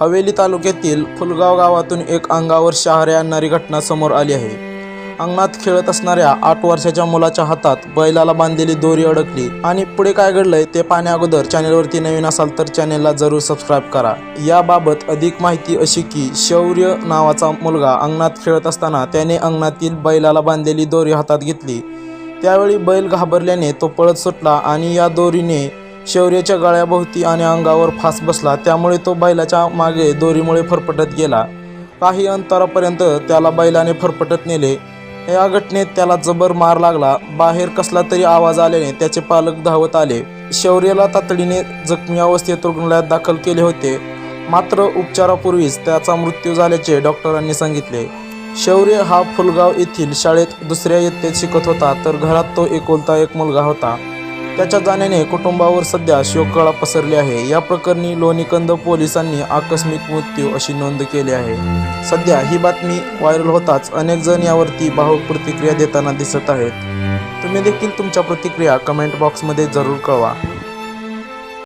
हवेली तालुक्यातील फुलगाव गावातून एक अंगावर शहारे आणणारी घटना समोर आली आहे. अंगणात खेळत असणाऱ्या आठ वर्षाच्या मुलाच्या हातात बैलाला बांधलेली दोरी अडकली आणि पुढे काय घडलंय ते पाहण्या अगोदर चॅनेलवरती नवीन असाल तर चॅनेलला जरूर सबस्क्राईब करा. याबाबत अधिक माहिती अशी की शौर्य नावाचा मुलगा अंगणात खेळत असताना त्याने अंगणातील बैलाला बांधलेली दोरी हातात घेतली. त्यावेळी बैल घाबरल्याने तो पळत सुटला आणि या दोरीने शौर्याच्या गळ्याभोवती आणि अंगावर फास बसला. त्यामुळे तो बैलाच्या मागे दोरीमुळे फरफटत गेला. काही अंतरापर्यंत त्याला बैलाने फरफटत नेले. या घटनेत त्याला जबर मार लागला. बाहेर कसला तरी आवाज आल्याने त्याचे पालक धावत आले. शौर्याला तातडीने जखमी अवस्थेत रुग्णालयात दाखल केले होते. मात्र उपचारापूर्वीच त्याचा मृत्यू झाल्याचे डॉक्टरांनी सांगितले. शौर्य हा फुलगाव येथील शाळेत दुसऱ्या इयत्तेत शिकत होता तर घरात तो एकुलता एक मुलगा होता. त्याच्या जाण्याने कुटुंबावर सध्या शोककळा पसरली आहे. या प्रकरणी लोणीकंद पोलिसांनी आकस्मिक मृत्यू अशी नोंद केली आहे. सध्या ही बातमी व्हायरल होताच अनेक जण यावरती भावूक प्रतिक्रिया देताना दिसत आहेत. तुम्ही देखील तुमच्या प्रतिक्रिया कमेंट बॉक्समध्ये जरूर कळवा.